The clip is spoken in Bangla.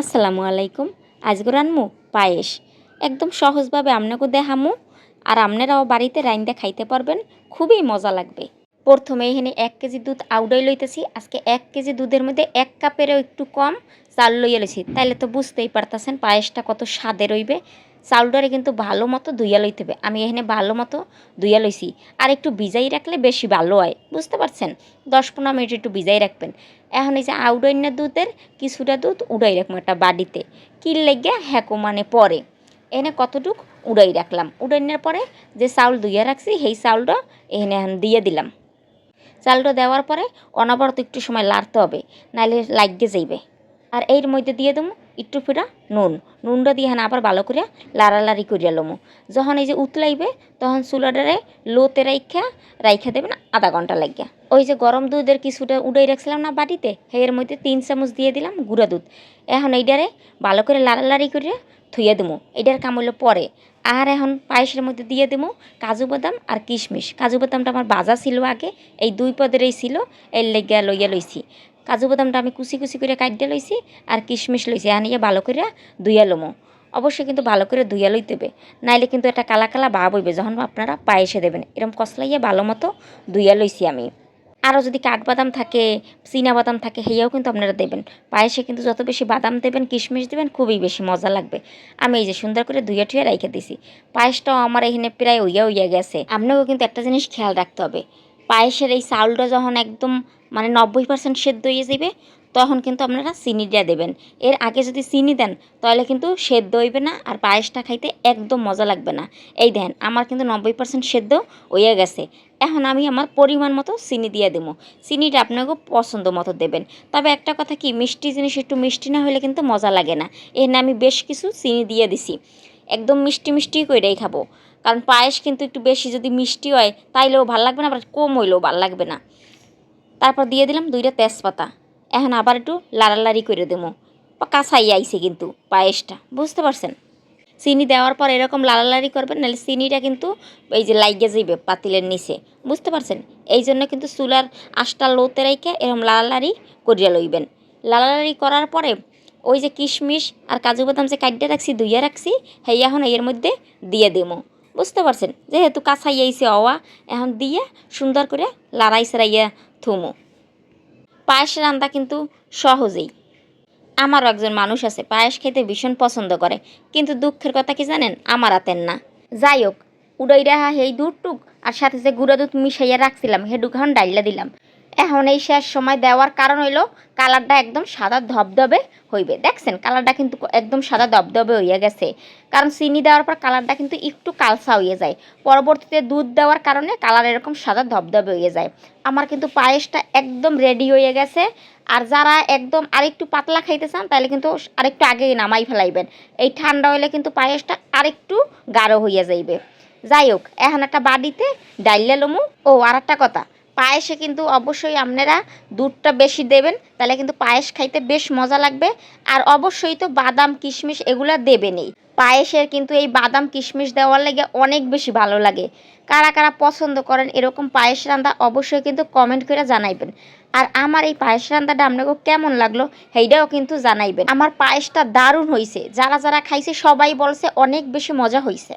আসসালামু আলাইকুম। আজকে রানমু, পায়েস। একদম সহজভাবে আপনাকে দেখামু আর আপনারাও বাড়িতে রাইন্দা খাইতে পারবেন, খুবই মজা লাগবে। প্রথমে এখানে এক কেজি দুধ আউডাই লইতেছি। আজকে এক কেজি দুধের মধ্যে এক কাপেরও একটু কম চাল লইয়া লইছি। তাইলে তো বুঝতেই পারতেছেন পায়েসটা কত স্বাদে রইবে। চাউলটারে কিন্তু ভালো মতো ধুইয়া লইতে হবে। আমি এখানে ভালো মতো ধুইয়া লইছি। আর একটু ভিজাই রাখলে বেশি ভালো হয়। বুঝতে পারছেন? দশ পনেরো মিনিট একটু ভিজাই রাখবেন। এখন এই যে আউডাইনা দুধের, কিছুটা দুধ উড়াই রাখব একটা বাড়িতে কিল লেগে হ্যাকো মানে পরে। এনে কতটুক উড়াই রাখলাম। উড়াইনার পরে যে চাউল ধুইয়া রাখছি, সেই চাউলটা এখানে এখন দিয়ে দিলাম। চাউলটা দেওয়ার পরে অনবরত একটু সময় লাড়তে হবে নাহলে লাগিয়ে যাইবে। আর এর মধ্যে দিয়ে দেবো একটু ফিরা নুন। নুনটা দিয়ে হ্যাঁ আবার ভালো করে লাড়ালাড়ি করিয়া লমু। যখন এই যে উতলাইবে, তখন চুলাটারে লোতে রাইখা রাইখা না, আধা ঘণ্টা লাগিয়া। ওই যে গরম দুধের কিছুটা উড়াই রাখছিলাম না বাটিতে এর মধ্যে তিন চামচ দিয়ে দিলাম গুঁড়া দুধ। এখন এইটারে ভালো করে লাড়ালাড়ি করিয়া থুইয়া দেবো এটার কাম হইল পরে। আর এখন পায়েসের মধ্যে দিয়ে দেবো কাজু বাদাম আর কিশমিশ। কাজু বাদামটা আমার বাজা ছিল আগে, এই দুই পদেরই ছিল, এর লেগে লইয়া লইছি। কাজু বাদামটা আমি কুচি কুচি করে কাটিয়ে লইছি আর কিশমিশ লইছি। আনিয়ে ভালো করে ধুইয়া লমো। অবশ্যই কিন্তু ভালো করে ধুইয়া লইতে হবে। নাইলে কিন্তু একটা কালা কালা ভাব হইবে, যখন আপনারা পায়েসে দেবেন। এরকম কসলাইয়া ভালো মতো ধুইয়া লইছি আমি। আরও যদি কাঠবাদাম থাকে বাদাম থাকে, হেয়াও কিন্তু আপনারা দেবেন। পায়েসে কিন্তু যত বেশি বাদাম দেবেন, কিশমিশ দেবেন, খুবই বেশি মজা লাগবে। আমি এই যে সুন্দর করে ধুয়ে ঠুয়ে রাইখে দিছি। পায়েসটাও আমার এখানে প্রায় উইয়া উইয়া গেছে। আপনাকেও কিন্তু একটা জিনিস খেয়াল রাখতে হবে। পায়েসের এই চাউলটা যখন একদম মানে নব্বই পার্সেন্ট সেদ্ধ হয়ে যাবে, তখন কিন্তু আপনারা চিনিটা দেবেন। এর আগে যদি চিনি দেন, তাহলে কিন্তু সেদ্ধ হইবে না আর পায়েসটা খাইতে একদম মজা লাগবে না। এই দেন আমার কিন্তু নব্বই পার্সেন্ট সেদ্ধ হয়ে গেছে। এখন আমি আমার পরিমাণ মতো চিনি দিয়ে দেবো। চিনিটা আপনাকে পছন্দ মতো দেবেন। তবে একটা কথা কি, মিষ্টি জিনিস একটু মিষ্টি না হলে কিন্তু মজা লাগে না। এখানে আমি বেশ কিছু চিনি দিয়ে দিছি। একদম মিষ্টি মিষ্টি করেই খাব। কারণ পায়েস কিন্তু একটু বেশি যদি মিষ্টি হয়, তাইলেও ভালো লাগবে না, আবার কম হইলেও ভালো লাগবে না। তারপর দিয়ে দিলাম দুইটা তেজপাতা। এখন আবার একটু লাড়ালাড়ি করে দেবো। কাঁচাই আইছে কিন্তু পায়েসটা, বুঝতে পারছেন? চিনি দেওয়ার পর এরকম লাড়ালাড়ি করবেন, নাহলে চিনিটা কিন্তু এই যে লাইগে যাইবে পাতিলের নিচে, বুঝতে পারছেন? এই জন্য কিন্তু চুলার আশটা লোতে রেখে এরকম লাড়ালাড়ি করিয়া লইবেন। লাড়ালাড়ি করার পরে ওই যে কিশমিশ আর কাজু বাদাম যে কাটিয়ে রাখছি, ধুইয়া রাখছি সেই এখন এর মধ্যে দিয়ে দেবো। বুঝতে পারছেন? যেহেতু কাঁচাই আইছে অওয়া, এখন দিয়ে সুন্দর করে লাড়াই সেরাইয়া থুমো। পায়েস রান্না কিন্তু সহজেই। আমারও একজন মানুষ আছে, পায়েস খেতে ভীষণ পছন্দ করে, কিন্তু দুঃখের কথা কি জানেন? আমার হাতের না। যাই হোক উড়াই রাহা সেই দুধটুক আর সাথে যে গুঁড়া দুধ মিশাইয়া রাখছিলাম সেটুক এখন ডাইলা দিলাম। এখন এই শেষ সময় দেওয়ার কারণ হইল, কালারটা একদম সাদা ধবধবে হইবে। দেখছেন, কালারটা কিন্তু একদম সাদা ধবধবে হইয়া গেছে। কারণ চিনি দেওয়ার পর কালারটা কিন্তু একটু কালসা হয়ে যায়। পরবর্তীতে দুধ দেওয়ার কারণে কালার এরকম সাদা ধবধবে হয়ে যায়। আমার কিন্তু পায়েসটা একদম রেডি হয়ে গেছে। আর যারা একদম আরেকটু পাতলা খাইতে চান, তাহলে কিন্তু আরেকটু আগে নামাই ফেলাইবেন। এই ঠান্ডা হইলে কিন্তু পায়েসটা আরেকটু গাঢ় হইয়া যাইবে। যাই হোক, এখন একটা বাড়িতে ডাইলে লমু। ও আর একটা কথা। পায়েসে কিন্তু অবশ্যই আপনারা দুধটা বেশি দেবেন, তাহলে কিন্তু পায়েস খাইতে বেশ মজা লাগবে। আর অবশ্যই তো বাদাম, কিশমিশ এগুলা দেবেনই। পায়েসের কিন্তু এই বাদাম, কিশমিশ দেওয়ার লাগে অনেক বেশি ভালো লাগে। কারা কারা পছন্দ করেন এরকম পায়েস রান্না অবশ্যই কিন্তু কমেন্ট করে জানাইবেন। আর আমার এই পায়েস রান্নাটা আপনাকে কেমন লাগল সেইটাও কিন্তু জানাইবেন। আমার পায়েসটা দারুণ হয়েছে যারা যারা খাইছে সবাই বলছে অনেক বেশি মজা হয়েছে